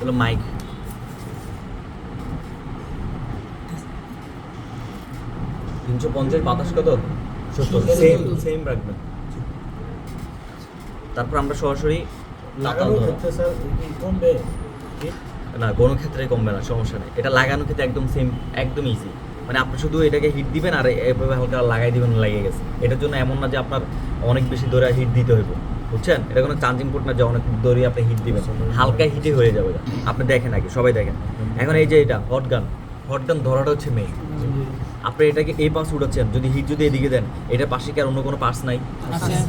হলো মাইক তিনশো পঞ্চাশ বাতাস কত? সত্তর। Same same. রাখবেন। তারপর আমরা সরাসরি ধরা? না কোনো ক্ষেত্রে কমবে না সমস্যা নেই। এটা লাগানো ক্ষেত্রে একদম সেম একদম ইজি মানে আপনি শুধু এটাকে হিট দিবেন আর এভাবে হালকা লাগাই দিবেন লেগে গেছে। এটার জন্য এমন না যে আপনার অনেক বেশি দৌড়ে হিট দিতে হইব। বুঝছেন? এটা কোনো চার্জিং পোর্ট না যে অনেক দৌড়ে আপনি হিট দিবেন। হালকা হিটে হয়ে যাবে এটা। আপনি দেখেন আগে সবাই দেখেন। এখন এই যে এটা হট গান হট গান ধরাটা হচ্ছে মেইন আপনি এটাকে এই পাশ উঠাচ্ছেন যদি হিট যদি এদিকে দেন এটার পাশে কি আর অন্য কোনো পার্স নাই।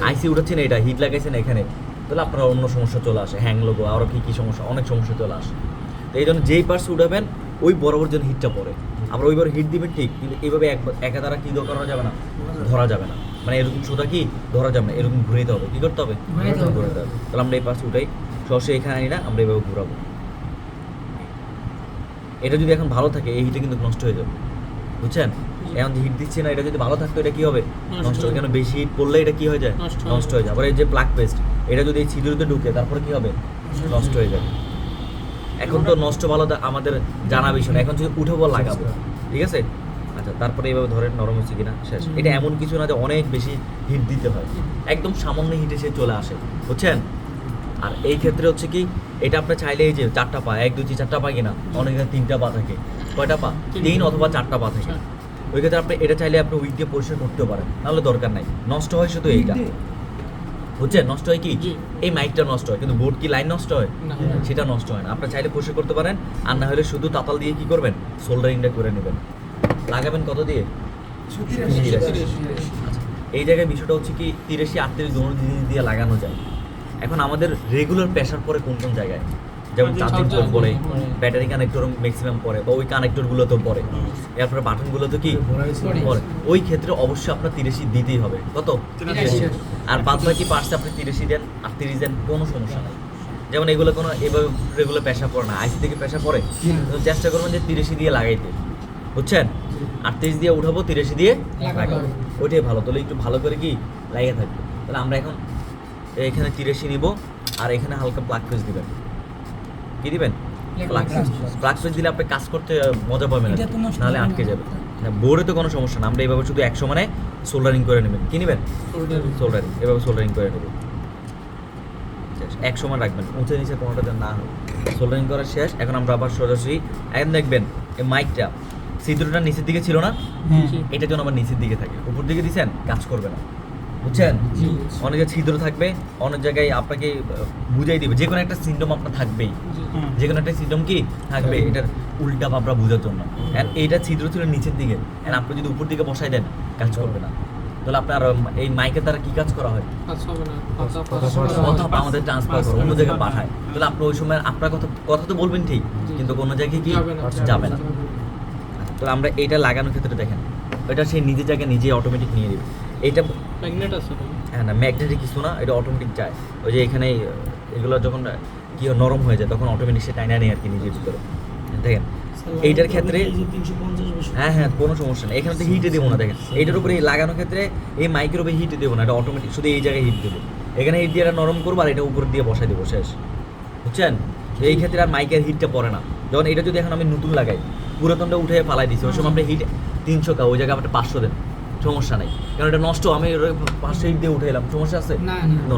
আইসি উঠাচ্ছেন এটা হিট লাগাইছেন এখানে। তাহলে আপনার অন্য সমস্যা চলে আসে হ্যাং লোগো আরও কী কী সমস্যা অনেক সমস্যা চলে আসে। তো এই জন্য যেই পার্স উঠাবেন ওই বরাবর যেন হিটটা পড়ে। আমরা ওইবার হিট দিবেন ঠিক কিন্তু এইভাবে এক একা কী করা যাবে না? ধরা যাবে না। মানে এরকম সোজা কি? ধরা যাবে না। এরকম ঘুরাইতে হবে। কী করতে হবে? হবে। তাহলে আমরা এই পার্স উঠাই সরাসরি এখানে আনি না আমরা এইভাবে ঘুরাবো। এটা যদি এখন ভালো থাকে এই হিটে কিন্তু নষ্ট হয়ে যাবে। বুঝছেন? এখন হিট দিচ্ছে না এটা যদি ভালো থাকতো এটা কি হবে? নষ্ট হবে। কেন বেশি হিট পড়লে এটা কি হয়ে যায়? নষ্ট হয়ে যায় আবার এই যে প্লাগ পেস্ট এটা যদি এই ছিদ্রতে ঢুকে তারপরে কি হবে? নষ্ট হয়ে যাবে। এখন তো নষ্ট ভালো আমাদের জানা বিষয় না এখন যদি উঠেবো লাগাবো ঠিক আছে? আচ্ছা তারপরে এইভাবে ধরেন নরম হচ্ছে কিনা শেষ। এটা এমন কিছু না যে অনেক বেশি হিট দিতে হয়। একদম সামান্য হিটে সে চলে আসে বুঝছেন? আর এই ক্ষেত্রে হচ্ছে কি এটা আপনি চাইলে এই যে চারটা পা এক দুই চারটা পা কিনা অনেক তিনটা পা থাকে। কয়টা পা। তিন অথবা চারটা পা থাকে। ওই ক্ষেত্রে আপনি এটা চাইলে আপনি উইক দিয়ে পরিষ্কার করতেও পারেন নাহলে দরকার নাই। নষ্ট হয় শুধু এইটা। বুঝছেন নষ্ট হয় কি? এই মাইকটা নষ্ট হয় কিন্তু বোর্ড কি লাইন নষ্ট হয়? সেটা নষ্ট হয় না। আপনি চাইলে পরিষ্কার করতে পারেন আর না হলে শুধু তাতাল দিয়ে কি করবেন? সোল্ডারিংটা করে নেবেন। লাগাবেন কত দিয়ে? আচ্ছা, এই জায়গায় বিষয়টা হচ্ছে কি তিরাশি আটত্রিশ দোনো জিনিস দিয়ে লাগানো যায়। এখন আমাদের রেগুলার প্রেশার পরে কোন কোন জায়গায়? যেমন চার্জিং পোর্ট পরে। ব্যাটারি কানেক্টর ম্যাক্সিমাম পরে বা ওই কানেক্টরগুলো তো পরে এরপরে বাটনগুলো তো কি? পরে। পরে ওই ক্ষেত্রে অবশ্যই আপনার তিরাশি দিতেই হবে। কত? তিরাশি। আর বাদ বাকি পার্টসে আপনি তিরাশি দেন আর তিরিশ দেন কোনো সমস্যা নাই। যেমন এগুলো কোনো এভাবে রেগুলার পেশা পড়ে না। আইসি থেকে পেশা পড়ে তো চেষ্টা করবেন যে তিরিশি দিয়ে লাগাইতে। বুঝছেন? আটত্রিশ দিয়ে উঠাবো তিরিশি দিয়ে লাগাবো। ওইটাই ভালো। তাহলে একটু ভালো করে কি লাগিয়ে থাকবে। তাহলে আমরা এখন এখানে তিরিশি নিব আর এখানে হালকা প্লাগ ফেস দিবেন। কী দিবেন? ফেস দিলে আপনি কাজ করতে মজা পাবেন নাহলে আটকে যাবে। বোর্ডে তো কোনো সমস্যা না। আমরা এইভাবে শুধু একশো মানে সোল্ডারিং করে নেবেন। কি নেবেন? সোল্ডারিং এভাবে সোল্ডারিং করে নেব এক সময় রাখবেন। উঁচে নিচে কোনোটা যেন না হয়। সোল্ডারিং করা শেষ। এখন আমরা আবার সরাসরি এখন দেখবেন এই মাইকটা ছিদ্রটা নিচের দিকে ছিল না? এটা যেন আবার নিচের দিকে থাকে। উপর দিকে দিছেন কাজ করবে না। বুঝছেন? অনেক জায়গায় ছিদ্র থাকবে অনেক জায়গায় আপনাকে বুঝাই দিবে। যে কোনো একটা সিন্ডম আপনার থাকবেই। যে কোনো একটা সিস্টেম কি? থাকবে। এটার উল্টা ভাবরা বোঝার জন্য। And এইটা ছিদ্র ছিল নিচের দিকে। And আপনি যদি উপর দিকে বসাই দেন কাজ করবে না। তাহলে আপনার এই মাইকের দ্বারা কি কাজ করা হয়? কথা আমাদের ট্রান্সফার করে অন্য জায়গায় পাঠায়। তাহলে আপনি ওই সময় আপনার কথা কথা তো বলবেন ঠিক কিন্তু কোনো জায়গায় কি? যাবে না। যাবে তো আমরা এইটা লাগানোর ক্ষেত্রে দেখেন এটা সেই নিজের জায়গায় নিজে অটোমেটিক নিয়ে নেবে। এটা হ্যাঁ না ম্যাগনেটিক কিছু না এটা অটোমেটিক যায়। ওই যে এখানে এগুলো যখন কি নরম হয়ে যায় তখন অটোমেটিক সে টাইনা নেই আর কি নিজের ভিতরে। দেখেন এইটার ক্ষেত্রে এই যে 350 বেশি। হ্যাঁ হ্যাঁ কোনো সমস্যা নেই। এখানে তো হিটে দেবো না দেখেন। এইটার উপরে লাগানোর ক্ষেত্রে এই মাইকের উপরে হিটে দেবো না এটা অটোমেটিক শুধু এই জায়গায় হিট দেবো। এখানে হিট দিয়ে এটা নরম করব আর এটা উপর দিয়ে বসাই দেবো শেষ। বুঝছেন? এই ক্ষেত্রে আর মাইকের হিটটা পড়ে না। যখন এটা যদি এখন আমি নতুন লাগাই পুরাতনটা উঠে ফালাই দিচ্ছি ওই সময় আপনি হিট তিনশো কা ওই জায়গায় আপনি পাঁচশো দেন। সমস্যা নাই। কারণ এটা নষ্ট আমি পাঁচশো হিট দিয়ে উঠে এলাম। সমস্যা আছে?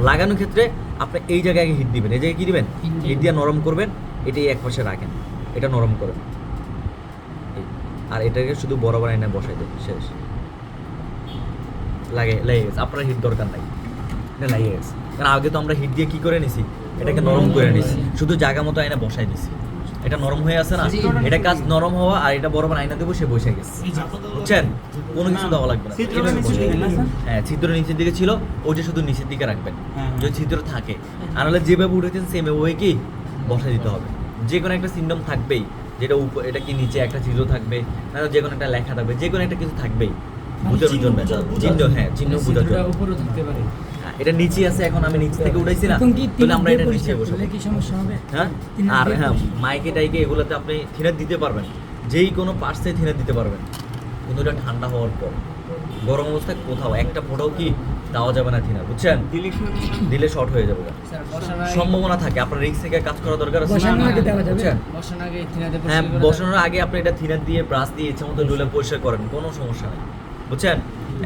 লাগানোর ক্ষেত্রে আপনি এই জায়গায় হিট দিবেন। এই জায়গায় কি দিবেন? হিট দিয়ে নরম করবেন এটাই এক পাশে রাখেন। এটা নরম করেন আর এটাকে শুধু বরাবর এনে বসাই দেন শেষ। লাগে লেগে গেছে। আপনার হিট দরকার নাই। এটা লেগে গেছে। কারণ আগে তো আমরা হিট দিয়ে কি করে নিছি? এটাকে নরম করে নিছি। শুধু জায়গা মতো আইনা বসাই দিছি। এটা নরম হয়ে আছে না? এটা কাজ নরম হওয়া আর এটা বরাবর আইনা দেবো সে বসে গেছে। বুঝছেন? কোনো কিছু দেওয়া লাগবে না। হ্যাঁ ছিদ্র নিচের দিকে ছিল ওইটা শুধু নিচের দিকে রাখবেন। হ্যাঁ। যদি ছিদ্র থাকে আর নাহলে যেভাবে উঠেছেন সেভাবে ওই কি বসে দিতে হবে। যে কোনো একটা সিন্ডম থাকবেই যেটা উপর এটা কি নিচে একটা ছিদ্র থাকবে না যে কোনো একটা লেখা থাকবে যে কোনো একটা কিছু থাকবেই। বোঝানোর চিহ্ন জন্য। চিহ্ন হ্যাঁ চিহ্ন বোঝার জন্য। এটা নিচে আছে এখন আমি নিচ থেকে উঠাইছি না তাহলে আমরা এটা নিচে বসাবো। কি সমস্যা হবে? হ্যাঁ? আর হ্যাঁ মাইকে টাইকে এগুলোতে আপনি থিনার দিতে পারবেন। যেই কোনো পার্সে থিনার দিতে পারবেন। কিন্তু এটা ঠান্ডা হওয়ার পর। গরম অবস্থায় কোথাও একটা ফোটাও কি দেওয়া যাবে না থিনার বুঝছেন? দিলে শর্ট হয়ে যাবে। সম্ভাবনা থাকে আপনার রিক্স থেকে কাজ করা দরকার আছে? বুঝছেন? হ্যাঁ বসানোর আগে আপনি এটা থিনার দিয়ে ব্রাশ দিয়ে ইচ্ছে মতো ডুলে পরিষ্কার করেন কোনো সমস্যা নেই। বুঝছেন?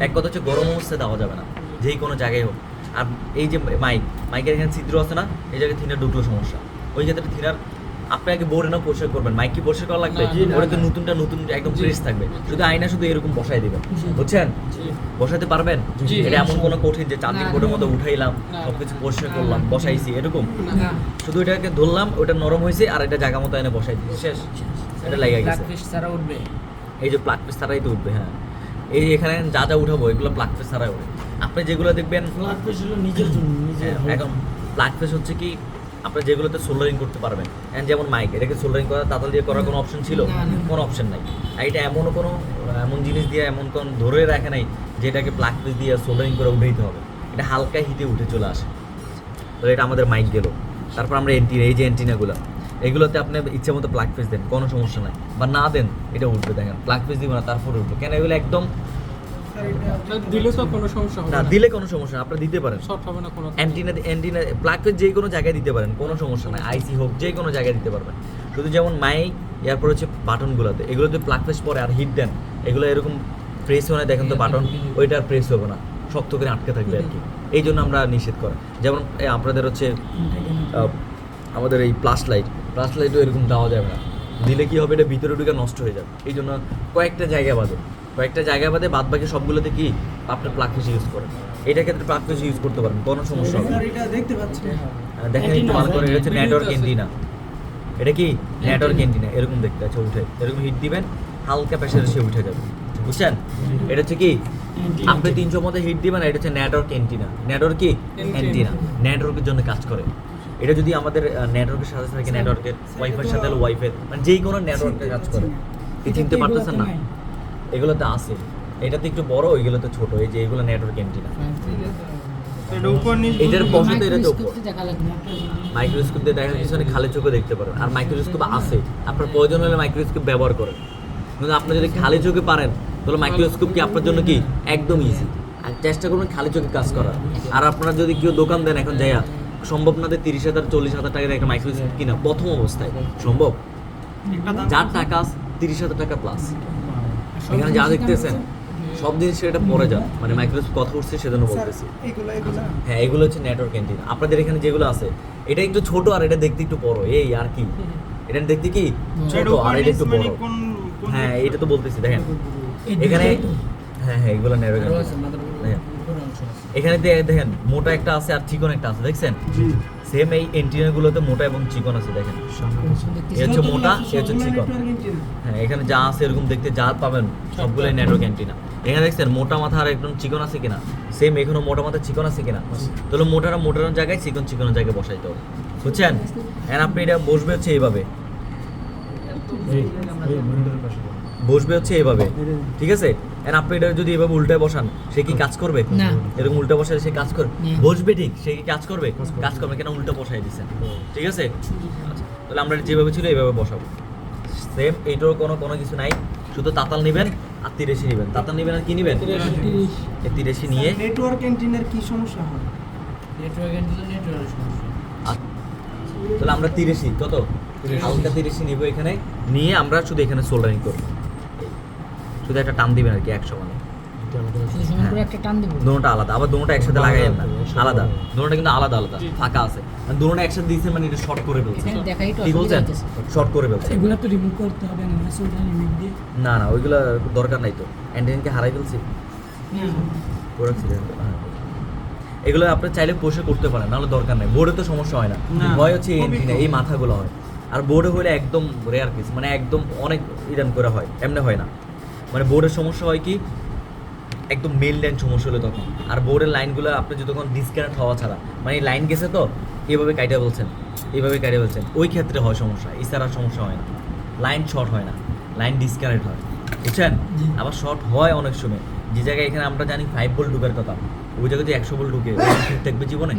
এক কথা হচ্ছে গরম অবস্থায় দেওয়া যাবে না। যেই কোনো জায়গায় হোক। আর এই যে মাইক মাইকের এখানে ছিদ্র আছে না এই জায়গায় থিনার ঢুকলো সমস্যা। ওই ক্ষেত্রে থিনার আপনি আগে বোর্ডে না পরিষ্কার করবেন। মাইক কি পরিষ্কার করা লাগবে? ওটা তো নতুনটা নতুন একদম ফ্রেশ থাকবে। শুধু আয়না শুধু এরকম বসাই দিবেন। বুঝছেন? বসাতে পারবেন? এটা এমন কোনো কঠিন যে চাঁদির না, বোর্ডের মতো উঠাইলাম সবকিছু পরিষ্কার করলাম বসাইছি এরকম? শুধু এটাকে ধরলাম ওটা নরম হয়েছে আর এটা জায়গা মতো এনে বসাই দিচ্ছি শেষ। এটা লেগে গেছে। উঠবে। এই যে প্লাগ পিস ছাড়াই তো উঠবে হ্যাঁ। এই এখানে যা যা উঠাবো এগুলো প্লাগ পিস ছাড়াই উঠবে। আপনি যেগুলো দেখবেন হলো নিজের জন্য নিজের হ্যাঁ, এখন হচ্ছে কি আপনি যেগুলোতে সোল্ডারিং করতে পারবেন। And যেমন মাইক এটাকে সোল্ডারিং করা তাতাল দিয়ে করার কোনো অপশন ছিল। কোনো অপশন নাই। আর এটা এমনও কোনো এমন জিনিস দিয়ে এমন কোন ধরে রাখে নাই যেটাকে প্লাগ পিস দিয়ে সোল্ডারিং করে উঠাইতে হবে। এটা হালকা হিটে উঠে চলে আসে। তো এটা আমাদের মাইক গেল তারপর আমরা এন্টিনা এই যে এন্টিনাগুলো এগুলোতে আপনি ইচ্ছে মতো প্লাগ ফেস দেন কোনো সমস্যা নাই। বা না দেন এটা উঠবে দেখেন। প্লাগ ফেস দিব না তারপর উঠবে। কেন? এগুলো একদম দিলে তো কোনো সমস্যা হবে না দিলে কোনো সমস্যা না আপনি দিতে পারেন। শর্ট হবে না কোনো অ্যান্টিনা অ্যান্টিনা প্লাগ যে কোনো জায়গায় দিতে পারেন কোনো সমস্যা নাই। আইসি হোক যে কোনো জায়গায় দিতে পারবেন। শুধু যেমন মাইক এরপর হচ্ছে বাটনগুলোতে এগুলোতে প্লাগ ফেস পরে আর হিট দেন। এগুলো এরকম প্রেস হয় না দেখেন তো বাটন ওইটা আর প্রেস হবে না। শক্ত করে আটকে থাকবে আর কি। এই জন্য আমরা নিষেধ করি। যেমন আপনাদের হচ্ছে আমাদের এই প্লাস লাইট প্লাস লাইটও এরকম দেওয়া যাবে না। দিলে কি হবে এটা ভিতরে ঢুকে নষ্ট হয়ে যাবে। এই জন্য কয়েকটা জায়গা বাদে। কয়েকটা জায়গা বাদে বাদ বাকি সবগুলোতে কি আপনি প্লাগ ফিস ইউজ করেন? এটার ক্ষেত্রে প্লাগ ফিস ইউজ করতে পারেন কোনো সমস্যা হবে এটা দেখতে পাচ্ছেন আহ, দেখেন একটু ভালো করে এটা হচ্ছে নেটওয়ার্ক এন্টিনা এটা কি? নেটওয়ার্ক এন্টিনা এরকম দেখতে আছে উঠে। এরকম হিট দিবেন হালকা প্রেশারে সে উঠে যাবে। বুঝছেন? এটা হচ্ছে কি? আপনি তিনশো মধ্যে হিট দিবেন এটা হচ্ছে নেটওয়ার্ক এন্টিনা নেটওয়ার্ক কি? এন্টিনা নেটওয়ার্কের জন্য কাজ করে। এটা যদি আমাদের নেটওয়ার্কের সাথে থাকে নেটওয়ার্কের ওয়াইফাই সাথে ওয়াইফাই মানে যেই কোনো নেটওয়ার্কে কাজ করে। এই চিনতে পারতেছেন না? এগুলোতে আছে। এটাতে একটু বড় ওইগুলোতে ছোট। এই যে এগুলো নেটওয়ার্ক এন্টিনা এটার বসত এটাতে উপর। মাইক্রোস্কোপ দিয়ে দেখার পিছনে খালি চোখে দেখতে পারেন আর মাইক্রোস্কোপ আছে। আপনার প্রয়োজন হলে মাইক্রোস্কোপ ব্যবহার করেন। কিন্তু আপনি যদি খালি চোখে পারেন তাহলে মাইক্রোস্কোপ কি আপনার জন্য কি? একদম ইজি আর চেষ্টা করবেন খালি চোখে কাজ করার। আর আপনারা যদি কেউ দোকান দেন এখন যাইয়া সম্ভব না যে তিরিশ হাজার চল্লিশ হাজার টাকার একটা মাইক্রোস্কোপ কিনা। প্রথম অবস্থায়। সম্ভব? যার টাকা তিরিশ হাজার টাকা প্লাস এখানে যা দেখতেছেন সব জিনিস সেটা পরে যান মানে মাইক্রোস্কোপ কথা উঠছে সেজন্য বলতেছি। হ্যাঁ এগুলো হচ্ছে নেটওয়ার্ক এন্টিনা আপনাদের এখানে যেগুলো আছে এটা একটু ছোট আর এটা দেখতে একটু বড়। এই আর কি? এটা দেখতে কি ছোট আর এটা একটু বড়? হ্যাঁ এটা তো বলতেছি দেখেন। এখানে হ্যাঁ হ্যাঁ এগুলো নেটওয়ার্ক এখানে দেখেন মোটা একটা আছে আর চিকন একটা আছে দেখছেন? সেম এই এন্টিনা গুলোতে মোটা এবং চিকন আছে দেখেন। এ হচ্ছে মোটা এ হচ্ছে চিকন। হ্যাঁ এখানে যা আছে এরকম দেখতে যা পাবেন সবগুলোই নেটওয়ার্ক অ্যান্টিনা এখানে দেখছেন মোটা মাথা আর একদম চিকন আছে কিনা? সেম এখানেও মোটা মাথা চিকন আছে কিনা? তাহলে মোটারা মোটার জায়গায় চিকন চিকনের জায়গায় বসাইতে হবে। বুঝছেন? এখন আপনি এটা বসবে হচ্ছে এইভাবে। বসবে হচ্ছে এইভাবে। ঠিক আছে? এখন আপনি এটা যদি এভাবে উল্টে বসান সে কি কাজ করবে? না। এরকম উল্টে বসালে সে কাজ করবে বসবে ঠিক সে কি কাজ করবে? কাজ করবে কেন উল্টো বসাই দিচ্ছেন ঠিক আছে? তাহলে আমরা যেভাবে ছিল এইভাবে বসাবো। সেম এইটারও কোনো কোনো কিছু নাই। শুধু তাতাল নেবেন আর তিরেশি নেবেন। তাতাল নেবেন আর কি নেবেন? তিরেশি নিয়ে নেটওয়ার্ক এন্টিনার কি সমস্যা হয়? নেটওয়ার্ক এন্ড নেটওয়ার্ক সমস্যা তাহলে আমরা তিরেশি কত? হালকা তিরেশি নিব এখানে। নিয়ে আমরা শুধু এখানে সোল্ডারিং করব। শুধু একটা টান দিবেন আর কি একশো মানে। শুধু সময় করে একটা টান দেবো দুটোটা আলাদা। আবার দুটোটা একসাথে লাগাইয়েন না। আলাদা। দুটোটা কিন্তু আলাদা আলাদা ফাঁকা আছে। আর দুটোটা একসাথে দিয়েছেন মানে এটা শর্ট করে ফেলছে এখানে দেখাই তো কি বলছেন? শর্ট করে ফেলছে এগুলো তো রিমুভ করতে হবে না সোল্ডার লিমিট দিয়ে না না ওইগুলো দরকার নাই তো। অ্যান্টেনকে হারাই ফেলছি? পুরো accident, হ্যাঁ। এগুলো আপনি চাইলে পোষে করতে পারেন নাহলে দরকার নাই। বোর্ডে তো সমস্যা হয় না। হয় হচ্ছে এই মাথাগুলো হয়। আর বোর্ডে হলে একদম রেয়ার কেস মানে একদম অনেক ইরান করে হয়। এমনি হয় না। মানে বোর্ডের সমস্যা হয় কি? একদম মেল লাইন সমস্যা হলো তখন। আর বোর্ডের লাইনগুলো আপনি যতক্ষণ ডিসকানেক্ট হওয়া ছাড়া মানে লাইন গেছে তো এভাবে কাইটা বলছেন এইভাবে কাইটা বলছেন ওই ক্ষেত্রে হয় সমস্যা এছাড়া সমস্যা হয় না। লাইন শর্ট হয় না লাইন ডিসকানেক্ট হয়। বুঝছেন? আবার শর্ট হয় অনেক সময়। যে জায়গায় এখানে আমরা জানি ফাইভ ভোল্ট ঢুকার কথা ওই জায়গায় যদি একশো ভোল্ট ঢুকে ঠিক থাকবে জীবনে?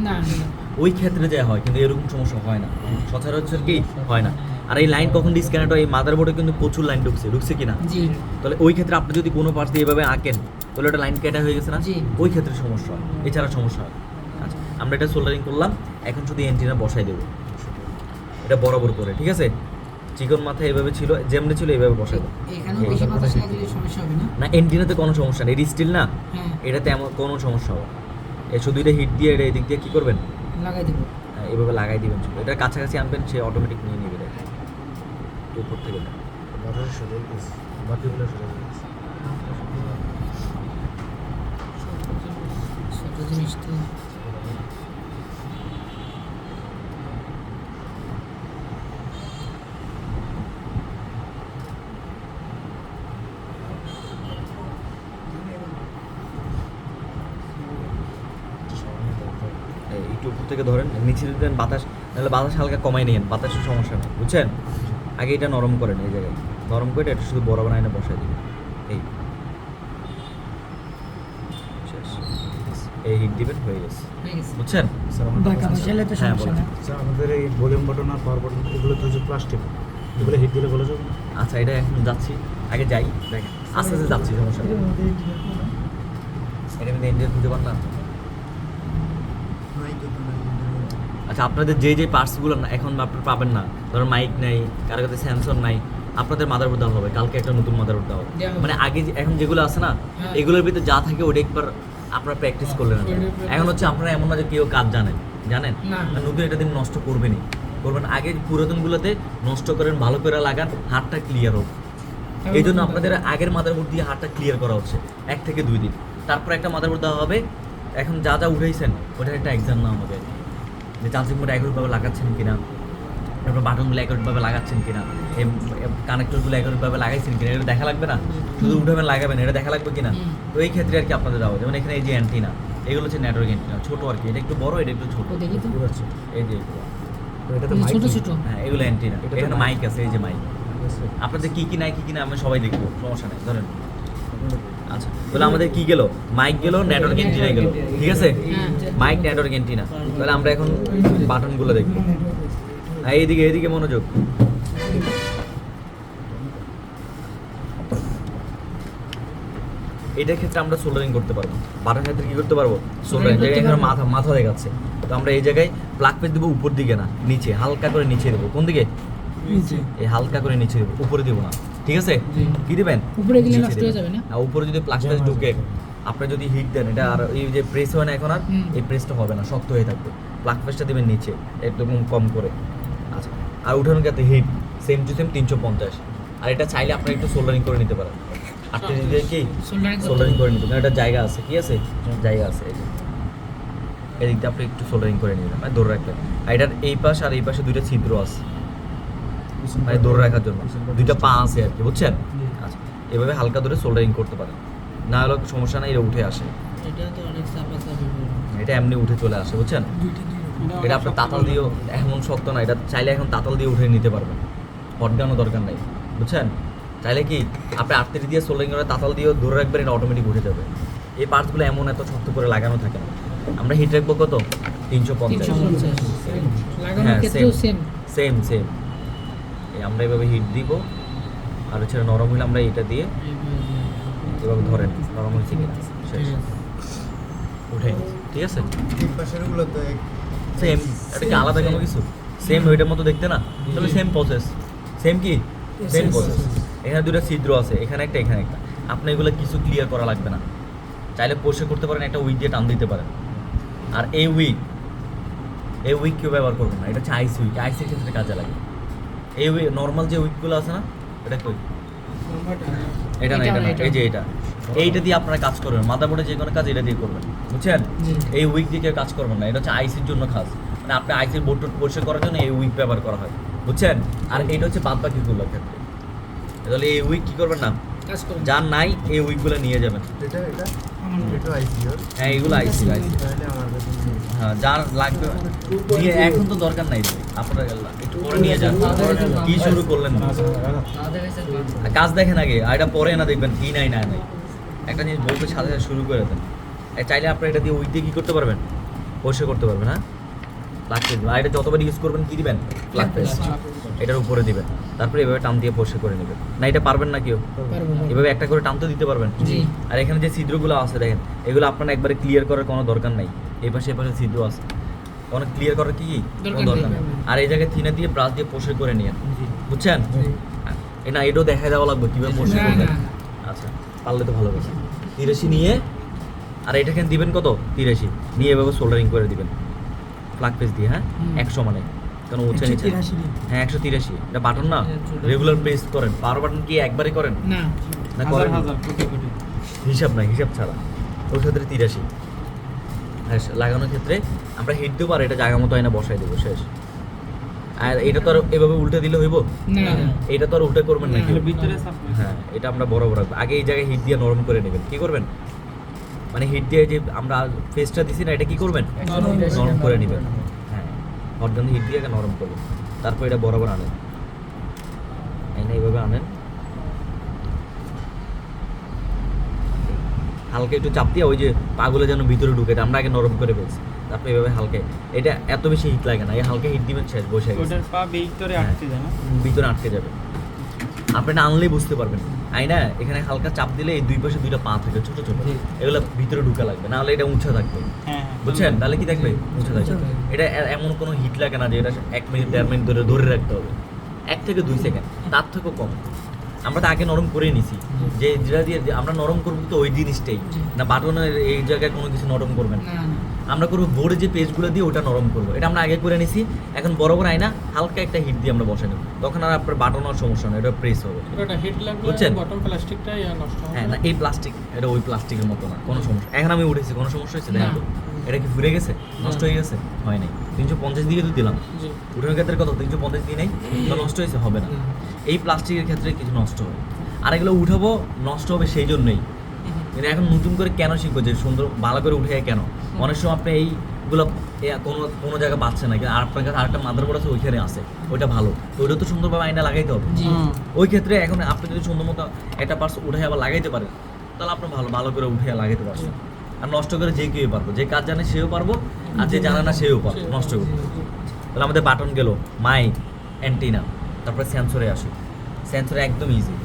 ওই ক্ষেত্রে যা হয় কিন্তু এরকম সমস্যা হয় না। সচরাচর কি? হয় না। আর এই লাইন কখন ডিসকানেক্ট হয় এই মাদারবোর্ডে কিন্তু প্রচুর লাইন ঢুকছে ঢুকছে কিনা? জি। তাহলে ওই ক্ষেত্রে আপনি যদি কোনো পার্টস দিয়ে এভাবে আঁকেন তাহলে ওটা লাইন কেটে হয়ে গেছে না? জি। ওই ক্ষেত্রে সমস্যা হয় এছাড়া সমস্যা হয় আচ্ছা আমরা এটা সোল্ডারিং করলাম এখন শুধু এন্টিনা বসাই দেবো। এটা বরাবর করে ঠিক আছে? চিকন মাথা এভাবে ছিল যেমনি ছিল এইভাবে বসাই দেবো। না? না এন্টিনাতে কোনো সমস্যা নেই স্টিল না। হ্যাঁ। এটাতে এমন কোনো সমস্যা হবে এ শুধু এটা হিট দিয়ে এটা এদিক দিয়ে কী করবেন? লাগাই দেবো। হ্যাঁ, এভাবে লাগাই দিবেন এটা কাছাকাছি আনবেন সে অটোমেটিক নিয়ে নেবে। এটা উপর থেকে দেন। ছোট জিনিস তো এই একটু উপর থেকে ধরেন নিচে যদি দেন বাতাস নাহলে বাতাস হালকা কমাই নিন বাতাসের সমস্যা নেই বুঝছেন? আগে এটা নরম করেন এই জায়গায়। নরম করে এটা শুধু বড় আইনে বসাই দিবেন এই। এই হিট দিবেন হয়ে গেছে। বুঝছেন? হ্যাঁ, আমাদের এই ভলিউম বাটন আর পাওয়ার বাটন এগুলো তো হচ্ছে প্লাস্টিক। এগুলো হিট দিলে বলে যাবে আচ্ছা এটা এখন যাচ্ছি। আগে যাই। দেখেন আস্তে আস্তে যাচ্ছি সমস্যা নেই। এটা মধ্যে ইন্ডিয়া খুঁজে পান না। আচ্ছা আপনাদের যে যে পার্টসগুলো না এখন আপনারা পাবেন না। ধরো মাইক নাই কারও কাছে সেন্সর নাই আপনাদের মাদারবোর্ড দেওয়া হবে। কালকে একটা নতুন মাদারবোর্ড দেওয়া হবে। মানে আগে যে- এখন যেগুলো আছে না হ্যাঁ। এগুলোর ভিতরে যা থাকে ওটা একবার আপনারা প্র্যাকটিস করলেন এখন হচ্ছে আপনারা এমন না যে কেউ কাজ জানেন? জানেন নতুন এটা দিন নষ্ট করবেনই। করবেন আগে পুরাতনগুলোতে নষ্ট করেন ভালো করে লাগান হাতটা ক্লিয়ার হোক। এই জন্য আপনাদের আগের মাদারবোর্ড দিয়ে হাতটা ক্লিয়ার করা হচ্ছে এক থেকে দুই দিন। তারপর একটা মাদারবোর্ড দেওয়া হবে। এখন যা যা উঠেছেন ওটার একটা এক্সাম নেওয়া হবে। যে চার্জিং মোড একইভাবে লাগাচ্ছেন কিনা তারপর বাটনগুলো একইভাবে লাগাচ্ছেন কিনা এই কানেক্টরগুলো একইভাবে লাগাইছেন কিনা এটা দেখা লাগবে না? শুধু উঠাবেন লাগাবেন এটা দেখা লাগবে কিনা? তো এই ক্ষেত্রে আর কি আপনাদের যাওয়া যেমন এখানে এই যে অ্যান্টিনা এগুলো হচ্ছে নেটওয়ার্ক অ্যান্টিনা ছোটো আর কি এটা একটু বড় এটা একটু ছোটো। এই যে ছোট ছোট। হ্যাঁ এগুলো অ্যান্টিনা এখানে মাইক আছে এই যে মাইক আপনাদের কি কি নাই কি কি না আমি সবাই দেখব সমস্যা নেই ধরেন। আচ্ছা তাহলে আমাদের কি গেল? মাইক গেল নেটওয়ার্ক এন্টিনা গেল ঠিক আছে। মাইক নেটওয়ার্ক এন্টিনা তাহলে আমরা এখন বাটনগুলো দেখব। এইদিকে এইদিকে মনোযোগ। এটার ক্ষেত্রে আমরা সোল্ডারিং করতে পারব। বাটার ক্ষেত্রে কি করতে পারব? সোল্ডারিং এখানে মাথা মাথা দেখাচ্ছে। তো আমরা এই জায়গায় প্লাগ পেজ দেবো উপর দিকে না নিচে হালকা করে নিচে দেবো। কোন দিকে? এই হালকা করে নিচে দেবো উপরে দেবো না। ঠিক আছে? কি দিবেন? উপরে দিলে নষ্ট হয়ে যাবে না? আর উপরে যদি প্লাস্টার ঢুকে আপনি যদি হিট দেন এটা আর এই যে প্রেস হয় না এখন আর এই প্রেসটা হবে না শক্ত হয়ে থাকবে। প্লাগ প্রেসটা দিবেন নিচে একদম কম করে। আচ্ছা আর উঠানোর ক্ষেত্রে হিট সেম টু সেম তিনশো পঞ্চাশ। আর এটা চাইলে আপনি একটু সোল্ডারিং করে নিতে পারেন। আপনি যদি কি সোল্ডারিং করে নিতে এটা জায়গা আছে কি আছে? জায়গা আছে যে। আপনি একটু সোল্ডারিং করে নিবেন মানে ধরে রাখবেন। আর এটার এই পাশ আর এই পাশে দুইটা ছিদ্র আছে। মানে ধরে রাখার জন্য। দুইটা পা আছে আর কি বুঝছেন? আচ্ছা এভাবে হালকা ধরে সোল্ডারিং করতে পারেন। না হলে সমস্যা নাই এটা উঠে আসে। এটা এমনি উঠে চলে আসে বুঝছেন। এটা আপনার তাতাল দিয়েও এমন শক্ত না এটা চাইলে এখন তাতাল দিয়ে উঠে নিতে পারবেন। হটগানও দরকার নাই বুঝছেন? চাইলে কি আপনি আটত্রিশ দিয়ে সোল্ডারিং করে তাতাল দিয়েও ধরে রাখবেন এটা অটোমেটিক উঠে যাবে। এই পার্টসগুলো এমন এত শক্ত করে লাগানো থাকে না। আমরা হিট রাখব কত? তিনশো পঞ্চাশ। হ্যাঁ, সেম সেম সেম আমরা এভাবে হিট দিব। আর হচ্ছে নরম হলে আমরা এটা দিয়ে এভাবে ধরেন নরম হয়েছে কিনা শেষ। উঠে ঠিক আছে? সেম এটা কি আলাদা কোনো কিছু? সেম ওইটার মতো দেখতে না? তাহলে সেম প্রসেস সেম কি? সেম প্রসেস এখানে দুটো ছিদ্র আছে এখানে একটা এখানে একটা। আপনি এগুলো কিছু ক্লিয়ার করা লাগবে না। চাইলে পরিষ্কার করতে পারেন একটা উইক দিয়ে টান দিতে পারেন। আর এই উইক এই উইক কেউ ব্যবহার করবেন না। এটা হচ্ছে আইস উইক আইসের ক্ষেত্রে কাজে লাগে। এই উইক নর্মাল যে উইকগুলো আছে না এটা কই? এটা না এটা না, এই যে এটা। এইটা দিয়ে আপনারা কাজ করবেন মাদাবোর্ডে যে কোনো কাজ এটা দিয়ে করবেন বুঝছেন? এই উইক দিয়ে কেউ কাজ করবেন না এটা হচ্ছে আইসির জন্য কাজ। মানে আপনি আইসির বোর্ড টোড পরিষ্কার করার জন্য এই উইক ব্যবহার করা হয় বুঝছেন? আর এটা হচ্ছে বাদ বাকিগুলোর ক্ষেত্রে। তাহলে এই উইক কি করবেন না? যার নাই এই উইকগুলো নিয়ে যাবেন। এটা এটা? আমার এটা আইসিওর হ্যাঁ এগুলো আইসি আইসি তাহলে আমার কাছে নেই। হ্যাঁ যার লাগবে নিয়ে এখন তো দরকার নাই। আপনারা একটু পরে নিয়ে যান। কি শুরু করলেন? কাজ দেখেন আগে এটা পরে না দেখবেন কি নাই না নাই। একটা জিনিস বলতে সাথে সাথে শুরু করে দেন। চাইলে আপনি এটা দিয়ে ওই দিয়ে কী করতে পারবেন? পরিষ্কার করতে পারবেন হ্যাঁ? প্লাগ পেজ আর এটা যতবার ইউজ করবেন কি দিবেন? প্লাগ এটার উপরে দিবেন। তারপরে এভাবে টান দিয়ে পরিষ্কার করে নেবেন। না এটা পারবেন না কেউ? এভাবে একটা করে টান তো দিতে পারবেন? আর এখানে যে ছিদ্রগুলো আছে দেখেন এগুলো আপনার একবারে ক্লিয়ার করার কোনো দরকার নাই। এই পাশে এই পাশে ছিদ্র আছে। অনেক ক্লিয়ার করার কি? কি কোনো দরকার নেই। আর এই জায়গায় থিনে দিয়ে ব্রাশ দিয়ে পরিষ্কার করে নিয়ে। বুঝছেন? না এটাও দেখা দেওয়া লাগবে কীভাবে না, করবেন আচ্ছা পারলে তো ভালো কথা। তিরাশি নিয়ে আর এটাকে দিবেন কত? তিরাশি। নিয়ে এভাবে সোল্ডারিং করে দিবেন। প্লাগ পেজ দিয়ে হ্যাঁ? একশো মানে। কেন উঠছে নিচে হ্যাঁ একশো তিরাশি। এটা বাটন না? রেগুলার প্রেস করেন। পাওয়ার বাটন কি একবারই করেন? না। না করেন হিসাব নাই হিসাব ছাড়া। ওর ক্ষেত্রে তিরাশি। লাগানোর ক্ষেত্রে আমরা হিট দেবো আর এটা জায়গা মতো আয়না বসাই দেবো শেষ। আর এটা তো আর এভাবে উল্টে দিলে হইব? এটা তো আর উল্টে করবেন না। ভিতরে হ্যাঁ এটা আমরা বড় বড় রাখব। আগে এই জায়গায় হিট দিয়ে নরম করে নেবেন। কি করবেন? মানে হিট দিয়ে যে আমরা ফেসটা দিছি না এটা কি করবেন? নরম করে নেবেন। হ্যাঁ অর্গান হিট দিয়ে আগে নরম করবেন। তারপর এটা বরাবর আনেন। এইভাবে আনেন। হালকা একটু চাপ দিয়ে ওই যে পাগুলো যেন ভিতরে ঢুকে দেয়। আমরা আগে নরম করে ফেলছি। তারপর এভাবে হালকা এটা এত বেশি হিট লাগে না এই হালকা হিট দিবেন শেষ বসে গেছে। পা ভিতরে হ্যাঁ। আটকে যায় ভিতরে আটকে যাবে। আপনি না আনলেই বুঝতে পারবেন। আই না? এখানে হালকা চাপ দিলে এই দুই পাশে দুইটা পা থাকে ছোট ছোট। এগুলো ভিতরে ঢুকে লাগবে না হলে এটা উঁচা থাকবে। হ্যাঁ বুঝছেন? তাহলে কি থাকবে? উঁচা থাকবে। এটা এমন কোনো হিট লাগে না যে এটা এক মিনিট দেড় মিনিট ধরে ধরে রাখতে হবে। এক থেকে দুই সেকেন্ড তার থেকেও কম। আমরা তো আগে নরম করে নিছি। যে যেটা দিয়ে আমরা নরম করব তো ওই জিনিসটাই। না বাটনের এই জায়গায় কোনো কিছু নরম করবেন আমরা করব বোর্ডে যে পেজগুলো দিয়ে ওটা নরম করব। এটা আমরা আগে করে নিছি। এখন বড় বড় আয়না হালকা একটা হিট দিয়ে আমরা বসে নেব। তখন আর আপনার বাটন হওয়ার সমস্যা নেই এটা প্রেস হবে। বুঝছেন? হ্যাঁ না এই প্লাস্টিক এটা ওই প্লাস্টিকের মতো না কোনো সমস্যা। এখন আমি উঠেছি কোনো সমস্যা হয়েছে? দেখেন এটা কি ফুরে গেছে? নষ্ট হয়ে গেছে? হয় নাই। তিনশো পঞ্চাশ দিয়ে তো দিলাম। জি। উঠানোর ক্ষেত্রে কত? তিনশো পঞ্চাশ দিয়ে নেই নষ্ট হয়েছে হবে না। এই প্লাস্টিকের ক্ষেত্রে কিছু নষ্ট হয়। আর এগুলো উঠাবো নষ্ট হবে সেই জন্যই। কিন্তু এখন নতুন করে কেন শিখব যে সুন্দর ভালো করে উঠে কেন? অনেক সময় আপনি এইগুলো কোনো কোনো জায়গায় পাচ্ছে না কিন্তু আর আপনার কাছে আরেকটা মাদারবোর্ড আছে ওইখানে আছে। ওইটা ভালো। তো ওইটা তো সুন্দরভাবে আয়না লাগাইতে হবে। ওই ক্ষেত্রে এখন আপনি যদি সুন্দর মতো একটা পার্স উঠে আবার লাগাইতে পারেন তাহলে আপনার ভালো ভালো করে উঠে লাগাইতে পারছেন। আর নষ্ট করে যে কেউ পারব যে কাজ জানে সেও পারব। আর যে জানে না সেও নষ্ট করতে তাহলে আমাদের বাটন গেল মাইক অ্যান্টিনা। তারপরে সেন্সরে আসি। সেন্সরে একদম ইজি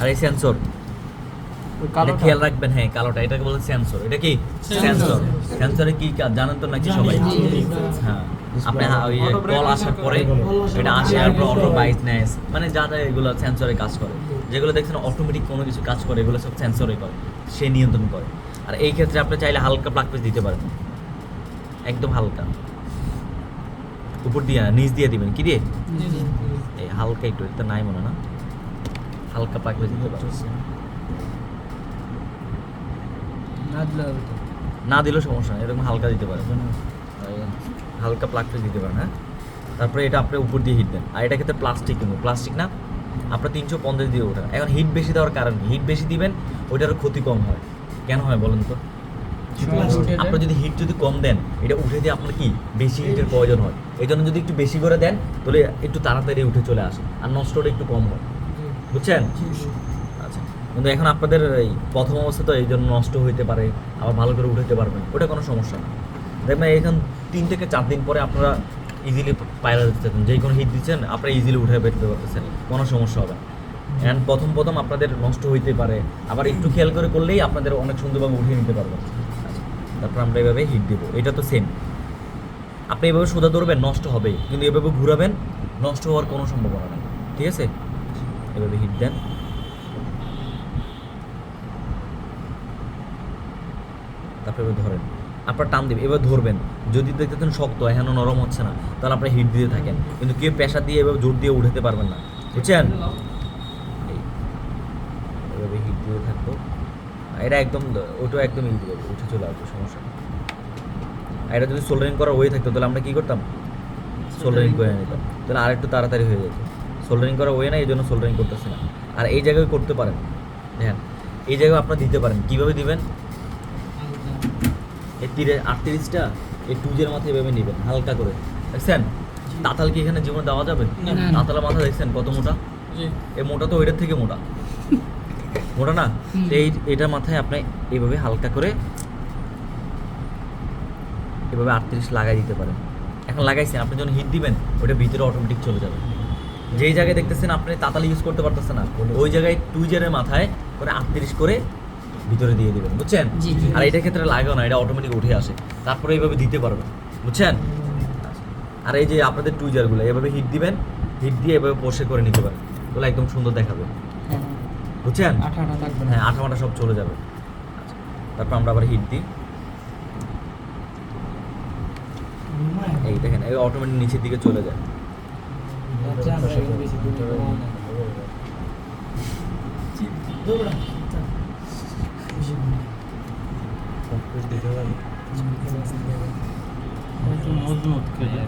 আর এই সেন্সর খেয়াল রাখবেন হ্যাঁ কালোটা এটাকে বলে সেন্সর। এটা কি? সেন্সর। সেন্সরে। কি জানেন তো নাকি সবাই? হ্যাঁ। আপনি ওই কল আসার পরে এটা আসে আর অটো মানে যা যা এগুলো সেন্সরে কাজ করে। যেগুলো দেখছেন অটোমেটিক কোনো কিছু কাজ করে এগুলো সব সেন্সরে করে। সে নিয়ন্ত্রণ করে। আর এই ক্ষেত্রে আপনি চাইলে হালকা প্লাগ পেজ দিতে পারেন। একদম হালকা। উপর দিয়ে নিচ দিয়ে দিবেন কি দিয়ে? এই হালকা একটু এটা নাই মনে না? হালকা প্লাগ পেজ দিতে পারেন না দিলেও সমস্যা নেই এরকম হালকা দিতে পারে হালকা পেজ দিতে পারেন হ্যাঁ? তারপরে এটা আপনি উপর দিয়ে হিট দেন। আর এটা ক্ষেত্রে প্লাস্টিক কিন্তু প্লাস্টিক না? আপনার তিনশো পঞ্চাশ দিয়ে ওঠেন এখন হিট বেশি দেওয়ার কারণ হিট বেশি দিবেন ওইটারও ক্ষতি কম হয়। কেন হয় বলেন তো? আপনার যদি হিট যদি কম দেন এটা উঠে দিয়ে আপনার কি? বেশি হিটের প্রয়োজন হয়। এই জন্য যদি একটু বেশি করে দেন তাহলে একটু তাড়াতাড়ি উঠে চলে আসে আর নষ্টটা একটু কম হয়। বুঝছেন? আচ্ছা। কিন্তু এখন আপনাদের এই প্রথম অবস্থা তো এই জন্য নষ্ট হইতে পারে আবার ভালো করে উঠাতে পারবেন। ওটা কোনো সমস্যা না। দেখবেন এখন তিন থেকে চার দিন পরে আপনারা ইজিলি পায়রা দিতে যে কোনো হিট দিচ্ছেন আপনারা ইজিলি উঠে বেরোতে পারতেছেন। কোনো সমস্যা হবে না। অ্যান্ড প্রথম প্রথম আপনাদের নষ্ট হইতে পারে। আবার একটু খেয়াল করে করলেই আপনাদের অনেক সুন্দরভাবে উঠিয়ে নিতে পারবেন। তারপর আমরা এভাবে হিট দেবো। এটা তো সেম আপনি এভাবে সোজা ধরবেন, নষ্ট হবে। কিন্তু এভাবে ঘুরাবেন, নষ্ট হওয়ার কোনো সম্ভাবনা নেই। ঠিক আছে? এভাবে হিট দেন। তারপরে ধরেন। আপনার টান দিবেন এবার ধরবেন। যদি দেখতেছেন শক্ত, এখনও নরম হচ্ছে না, তাহলে আপনার হিট দিতে থাকেন। কিন্তু কেউ প্রেশার দিয়ে এভাবে জোর দিয়ে উঠাতে পারবেন না। বুঝছেন এই, এভাবে হিট দিয়ে থাকব আর এটা একদম ওটাও একদম ইজি হবে উঠে চলে আসবে সমস্যা আর এটা যদি সোল্ডারিং করার ওয়ে থাকতো তাহলে আমরা কি করতাম? সোল্ডারিং করে নিতাম। তাহলে আর একটু তাড়াতাড়ি হয়ে যেত। সোল্ডারিং করা ওয়ে না এই জন্য সোল্ডারিং করতেছি না। আর এই জায়গায় করতে পারেন। দেখেন এই জায়গায় আপনার দিতে পারেন। কীভাবে দিবেন? এই তিরে আটত্রিশটা এই টুজের মাথায় এভাবে নেবেন হালকা করে। দেখছেন? তাতাল কি এখানে জীবনে দেওয়া যাবে। তাতালের মাথা দেখছেন কত মোটা? এই মোটা তো ওইটার থেকে মোটা। মোটা না এই এটার মাথায় আপনি এইভাবে হালকা করে এভাবে আটত্রিশ লাগাই দিতে পারেন। এখন লাগাইছেন আপনি যখন হিট দিবেন ওটা ভিতরে অটোমেটিক চলে যাবে। যেই জায়গায় দেখতেছেন আপনি তাতালি ইউজ করতে পারতেছেন না ওই জায়গায় টু টুইজারের মাথায় করে আটত্রিশ করে ভিতরে দিয়ে দিবেন বুঝছেন। আর এটা ক্ষেত্রে লাগাও না এটা অটোমেটিক উঠে আসে। তারপরে এইভাবে দিতে পারবেন বুঝছেন? আর এই যে আপনাদের টুইজারগুলো এভাবে হিট দিবেন হিট দিয়ে এভাবে বসে করে নিতে পারেন। ওগুলো একদম সুন্দর দেখাবে। বুঝছেন? আঠা আঠা থাকবে হ্যাঁ আঠা মাঠা সব চলে যাবে। আচ্ছা, তারপর আমরা আবার হিট দিই। এই দেখেন এই অটোমেটিক নিচের দিকে চলে যায়। মজবুত করে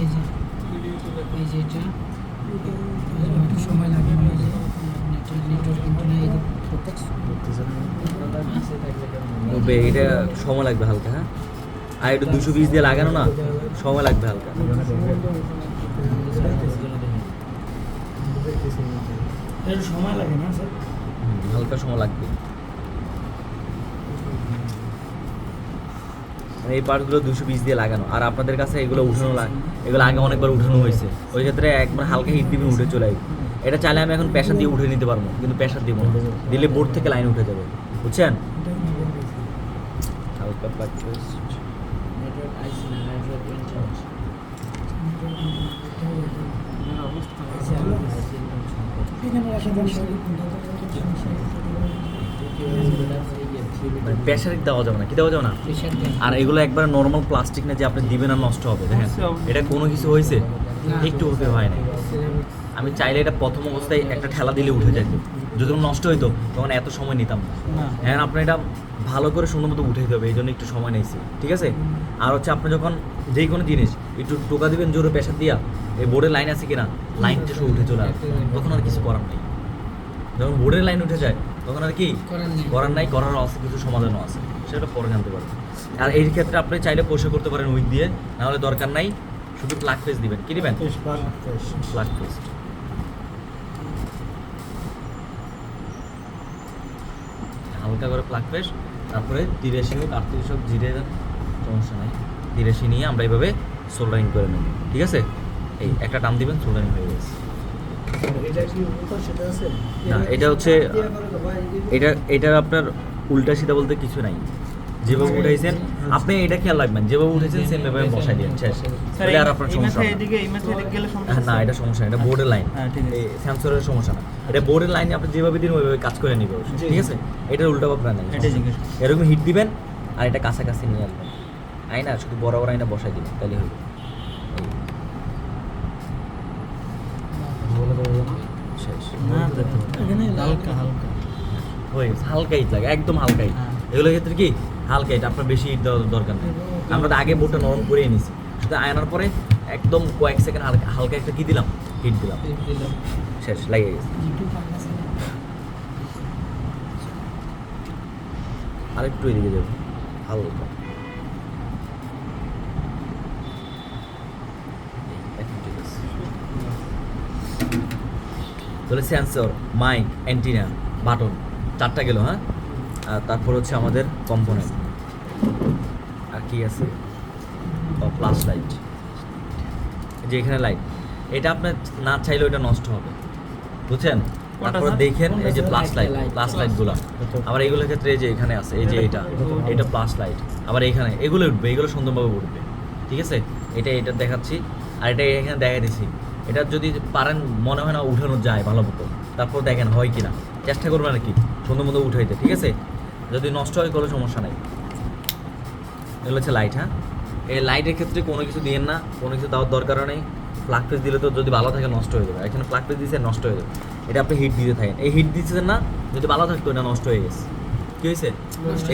এই যে এই যে এটা একটু সময় লাগে এই যে নেটওয়ার্ক নেটওয়ার্ক কিন্তু না এই যে ফোকাস ও বে, এটা সময় লাগবে হালকা হ্যাঁ? আর একটু দুশো বিশ দিয়ে লাগানো না সময় লাগবে হালকা। সময় লাগে না স্যার? হালকা সময় লাগবে। মানে এই পার্টগুলো দুশো বিশ দিয়ে লাগানো আর আপনাদের কাছে এগুলো উঠানো লাগ এগুলো আগে অনেকবার উঠানো হয়েছে। ওই ক্ষেত্রে একবার হালকা হিট দিবি উঠে চলে আসবে। এটা চাইলে আমি এখন প্রেশার দিয়ে উঠে নিতে পারব কিন্তু প্রেশার দিব না। দিলে বোর্ড থেকে লাইন উঠে যাবে বুঝছেন হালকা প্র্যাকটিস নেটওয়ার্ক আইসি না নেটওয়ার্ক ইনচার্জ এখানে রাখা দেন স্যার মানে প্রেশার দেওয়া যাবে না কি দেওয়া যাবে না? আর এগুলো একবার নর্মাল প্লাস্টিক না যে আপনি দিবেন আর নষ্ট হবে দেখেন? এটা কোনো কিছু হয়েছে? একটু হতে হয় না আমি চাইলে এটা প্রথম অবস্থায় একটা ঠেলা দিলে উঠে যেত। যদি নষ্ট হইতো তখন এত সময় নিতাম না। হ্যাঁ আপনার এটা ভালো করে সুন্দর মতো উঠে দিতে হবে এই জন্য একটু সময় নিয়েছি ঠিক আছে? আর হচ্ছে আপনি যখন যে কোনো জিনিস একটু টোকা দিবেন জোরে প্রেশার দিয়া এই বোর্ডের লাইন আছে কিনা লাইন সব উঠে চলে আসবে তখন আর কিছু করার নেই। যখন বোর্ডের লাইন উঠে যায় তখন আর কি করার নাই। করার আছে কিছু সমাধানও আছে। সেটা পরে জানতে পারবেন। আর এই ক্ষেত্রে আপনি চাইলে পয়সা করতে পারেন উইক দিয়ে নাহলে দরকার নাই শুধু প্লাগ পেজ দিবেন। কি দিবেন? প্লাগ পেজ হালকা করে প্লাক পেস্ট তারপরে তিরাশি হোক আটত্রিশ হোক জিরে সমস্যা নাই। তিরাশি নিয়ে আমরা এইভাবে সোল্ডারিং করে নেব ঠিক আছে? এই একটা টান দিবেন সোল্ডারিং হয়ে গেছে। না এটা হচ্ছে এটা এটা আপনার উল্টা সিধা বলতে কিছু নাই। যেভাবে উঠাইছেন আপনি এটা খেয়াল রাখবেন যেভাবে উঠেছেন সেম ভাবে বসাই দিন শেষ। তাহলে আর আপনার সমস্যা না। গেলে সমস্যা হ্যাঁ, না এটা সমস্যা না এটা বোর্ডের লাইন হ্যাঁ, এই সেন্সরের সমস্যা না। এটা বোর্ডের লাইনে আপনি যেভাবে দিন ওইভাবে কাজ করে নিবে ঠিক আছে? এটার উল্টা ভাবনা নেই। এরকম হিট দিবেন আর এটা কাছাকাছি নিয়ে আসবেন। আইনা শুধু বড় বড় আইনা বসাই দিবেন তাহলে হবে। হালকা হালকা। হয়ে গেছে হালকা হিট লাগে একদম হালকা হিট হ্যাঁ। এগুলোর ক্ষেত্রে কি হালকা এটা আপনার বেশি হিট দেওয়ার দরকার নেই। আমরা তো আগে বোর্ডটা নরম করে নিছি। শুধু আয়নার পরে একদম কয়েক সেকেন্ড হালকা হালকা একটা কি দিলাম? হিট দিলাম। শেষ লাগে গেছে। আরেকটু এদিকে যাব। হালকা। তাহলে সেন্সর মাইক অ্যান্টিনা বাটন চারটা গেল হ্যাঁ? তারপর হচ্ছে আমাদের কম্পোনেন্ট। আর কি আছে? প্লাস লাইট যে এখানে লাইট এটা আপনার না চাইলে ওটা নষ্ট হবে। বুঝছেন? তারপর দেখেন এই যে প্লাস লাইট প্লাস লাইটগুলো আবার এইগুলোর ক্ষেত্রে এই যে এখানে আছে এই যে এটা। এটা প্লাস লাইট আবার এখানে এগুলো উঠবে এগুলো সুন্দরভাবে উঠবে। ঠিক আছে? এটা এটা দেখাচ্ছি। আর এটা এখানে দেখা দিচ্ছি এটা যদি পারেন মনে হয় না উঠানো যায় ভালো মতো। তারপর দেখেন হয় কি না চেষ্টা করবেন আর কি সুন্দর মতো উঠাইতে। ঠিক আছে? যদি নষ্ট হয় কোনো সমস্যা নাই। এগুলো হচ্ছে লাইট হ্যাঁ? এই লাইটের ক্ষেত্রে কোনো কিছু দিয়েন না কোনো কিছু দেওয়ার দরকারও নেই। প্লাগ পেজ দিলে তো যদি ভালো থাকে নষ্ট হয়ে যাবে। এখানে প্লাগ পেজ দিয়েছে নষ্ট হয়ে যাবে। এটা আপনি হিট দিতে থাকেন। এই হিট দিচ্ছেন না যদি ভালো থাকতো এটা নষ্ট হয়ে গেছে। কি হয়েছে?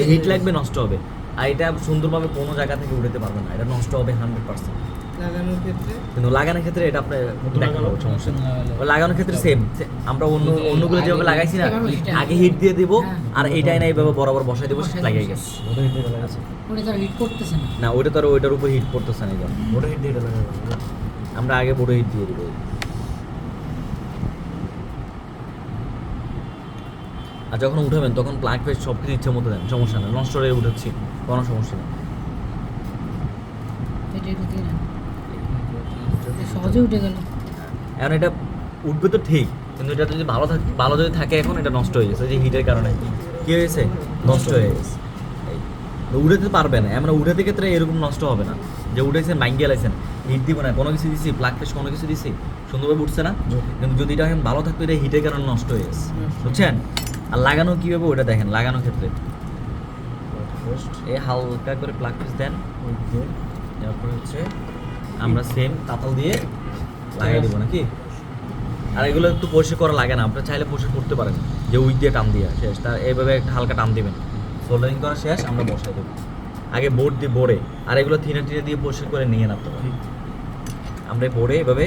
এই হিট লাগবে নষ্ট হবে। আর এটা সুন্দরভাবে কোনো জায়গা থেকে উঠাতে পারবে না। এটা নষ্ট হবে হান্ড্রেড পার্সেন্ট লাগানোর ক্ষেত্রে? কিন্তু লাগানোর ক্ষেত্রে এটা আপনি দেখেন সমস্যা লাগানোর ক্ষেত্রে সেম আমরা অন্য অন্যগুলো যেভাবে লাগাইছি না আগে হিট দিয়ে দিব হ্যাঁ। আর এইটাই না এইভাবে বরাবর বসাই দেবো লাগিয়ে গেছে। ওটা হিট করতেছে না। না ওইটা তো আর ওইটার উপর হিট পড়তেছে না ওটা হিট দিয়ে আমরা আগে বড় হিট দিয়ে দিব। আর যখন উঠাবেন তখন প্লাগ ফেস সব কিছু ইচ্ছে মতো দেন সমস্যা নেই। নষ্ট হয়ে উঠাচ্ছি কোনো সমস্যা নেই এটা একটু দিয়ে নেন এটা সহজে উঠে গেল। এখন এটা উঠবে তো ঠিক কিন্তু এটা যদি ভালো থাকে ভালো যদি থাকে এখন এটা নষ্ট হয়ে গেছে। যে হিটের কারণে। কি হয়েছে? নষ্ট হয়ে গেছে। এই। তো পারবে না। আমরা উঠাতে ক্ষেত্রে এরকম নষ্ট হবে না। যে উঠেছেন মাইঙ্গে লাইছেন হিট দিব না। কোনো কিছু দিছি প্লাগ ফেস কোনো কিছু দিছি সুন্দরভাবে উঠছে না। কিন্তু যদি এটা এখন ভালো থাকতো এটা হিটের কারণে নষ্ট হয়ে গেছে। বুঝছেন? আর লাগানো কীভাবে ওটা দেখেন লাগানোর ক্ষেত্রে। এ হালকা করে প্লাগ ফেস দেন। তারপরে হচ্ছে আমরা সেম তাতাল দিয়ে লাগিয়ে দেবো নাকি? আর এগুলো একটু পরিষ্কার করা লাগে না, আপনারা চাইলে পরিষ্কার করতে পারেন। যে উইক দিয়ে টান দিয়ে, শেষ। তার এইভাবে একটা হালকা টান দিবেন। সোল্ডারিং করা শেষ, আমরা বসাই দেবো। আগে বোর্ড দিয়ে বোর্ডে আর এগুলো থিনে টিনে দিয়ে পরিষ্কার করে নিয়ে না আপনারা। আমরা বোর্ডে এভাবে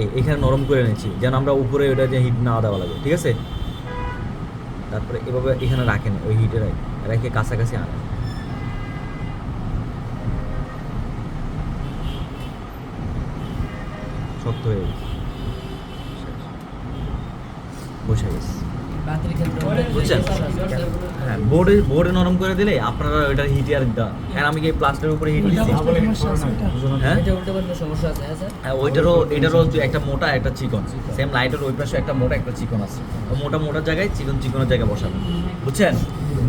এই, এখানে নরম করে নিয়েছি, যেন আমরা উপরে ওটা যে হিট না দেওয়া লাগে, ঠিক আছে? তারপরে এভাবে এখানে রাখেন, ওই হিটে রেখে কাছাকাছি আনেন। হয়ে গেছে। বসে গেছে। বুঝছেন? হ্যাঁ বোর্ডে বোর্ডে নরম করে দিলে আপনারা ওইটা হিটে আর দিতে হ্যাঁ আমি কি প্লাস্টারের উপরে হিট দিচ্ছি? হ্যাঁ? হ্যাঁ হ্যাঁ ওইটারও এটারও একটা মোটা একটা চিকন। সেম লাইটের ওই পাশে একটা মোটা একটা চিকন আছে। মোটা মোটা জায়গায় চিকন চিকনের জায়গায় বসাবেন। বুঝছেন?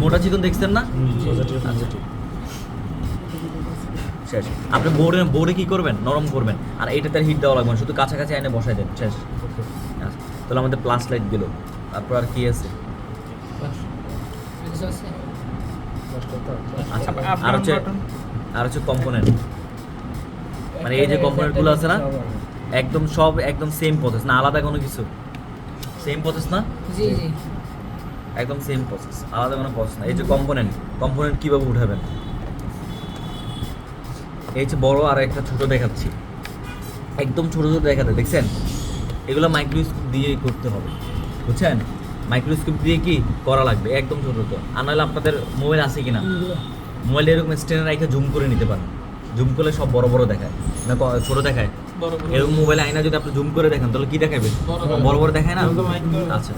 মোটা চিকন দেখছেন না? পজিটিভ শেষ আপনি বোর্ডে বোর্ডে কি করবেন? নরম করবেন। আর এইটাতে হিট দেওয়া লাগবে না, শুধু কাছাকাছি এনে বসাই দেন শেষ। আচ্ছা, তাহলে আমাদের প্লাস লাইট দিল। তারপর আর কি আছে? আচ্ছা আর হচ্ছে আর হচ্ছে কম্পোনেন্ট মানে এই যে কম্পোনেন্টগুলো আছে না একদম সব একদম সেম প্রসেস না আলাদা কোনো কিছু? সেম প্রসেস না? জি জি। একদম সেম প্রসেস আলাদা কোনো প্রসেস না। এই যে কম্পোনেন্ট কম্পোনেন্ট কীভাবে উঠাবেন? এই যে বড় আর একটা ছোট দেখাচ্ছি। একদম ছোট ছোট দেখাতে দেখছেন? এগুলো মাইক্রোস্কোপ দিয়ে করতে হবে বুঝছেন? মাইক্রোস্কোপ দিয়ে কি করা লাগবে? একদম ছোট ছোট। আর নাহলে আপনাদের মোবাইল আছে কিনা? মোবাইল এরকম স্ট্যান্ডার রেখে জুম করে নিতে পারেন। জুম করলে সব বড় বড় দেখায়। না ক- ছোট দেখায়। এরকম মোবাইল আয়না যদি আপনি জুম করে দেখেন তাহলে কি দেখাবে? বড় বড়। দেখায় না? আচ্ছা।